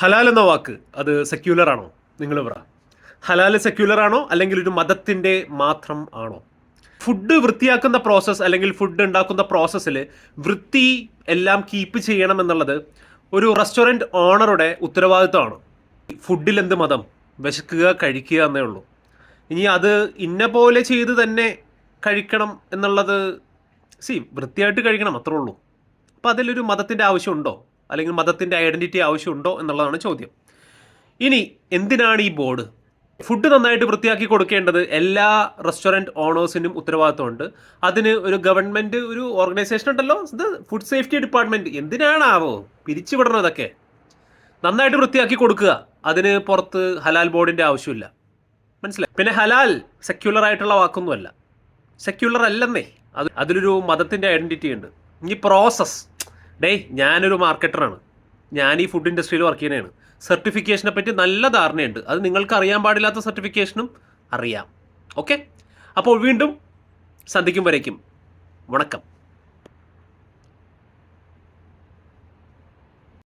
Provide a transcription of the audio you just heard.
ഹലാൽ എന്ന വാക്ക് അത് സെക്യുലർ ആണോ? നിങ്ങൾ പറ. ഹലാൽ സെക്യുലർ ആണോ? അല്ലെങ്കിൽ ഒരു മതത്തിന്റെ മാത്രം ആണോ? ഫുഡ് വൃത്തിയാക്കുന്ന പ്രോസസ്സ് അല്ലെങ്കിൽ ഫുഡ് ഉണ്ടാക്കുന്ന പ്രോസസ്സിൽ വൃത്തി എല്ലാം കീപ്പ് ചെയ്യണം എന്നുള്ളത് ഒരു റെസ്റ്റോറന്റ് ഓണറുടെ ഉത്തരവാദിത്തമാണ് ഫുഡിൽ എന്ത് മതം? വിശക്കുക കഴിക്കുക എന്നേ ഉള്ളൂ. ഇനി അത് ഇന്ന പോലെ ചെയ്ത് തന്നെ കഴിക്കണം എന്നുള്ളത് സി വൃത്തിയായിട്ട് കഴിക്കണം അത്രേ ഉള്ളൂ. അപ്പോൾ അതിലൊരു മതത്തിന്റെ ആവശ്യമുണ്ടോ അല്ലെങ്കിൽ മതത്തിന്റെ ഐഡന്റിറ്റി ആവശ്യമുണ്ടോ എന്നുള്ളതാണ് ചോദ്യം. ഇനി എന്തിനാണ് ഈ ബോർഡ്? ഫുഡ് നന്നായിട്ട് വൃത്തിയാക്കി കൊടുക്കേണ്ടത് എല്ലാ റെസ്റ്റോറന്റ് ഓണേഴ്സിനും ഉത്തരവാദിത്തമുണ്ട് അതിന് ഒരു ഗവൺമെന്റ് ഒരു ഓർഗനൈസേഷൻ ഉണ്ടല്ലോ. ഇത് ഫുഡ് സേഫ്റ്റി ഡിപ്പാർട്ട്മെന്റ് എന്തിനാണാവോ? പിരിച്ചുവിടണതൊക്കെ നന്നായിട്ട് വൃത്തിയാക്കി കൊടുക്കുക. അതിന് പുറത്ത് ഹലാൽ ബോർഡിന്റെ ആവശ്യമില്ല. മനസ്സിലായി? പിന്നെ ഹലാൽ സെക്യുലർ ആയിട്ടുള്ള വാക്കൊന്നുമല്ല. സെക്യുലർ അല്ലെന്നേ. അത് അതിലൊരു മതത്തിന്റെ ഐഡന്റിറ്റി ഉണ്ട്. ഈ പ്രോസസ്സ് ഡേയ് ഞാനൊരു മാർക്കറ്ററാണ്. ഞാൻ ഈ ഫുഡ് ഇൻഡസ്ട്രിയിൽ വർക്ക് ചെയ്യുന്നതാണ്. സർട്ടിഫിക്കേഷനെ പറ്റി നല്ല ധാരണയുണ്ട്. അത് നിങ്ങൾക്ക് അറിയാൻ പാടില്ലാത്ത സർട്ടിഫിക്കേഷനും അറിയാം. ഓക്കെ അപ്പോൾ വീണ്ടും സന്ധിക്കും വരയ്ക്കും വണക്കം.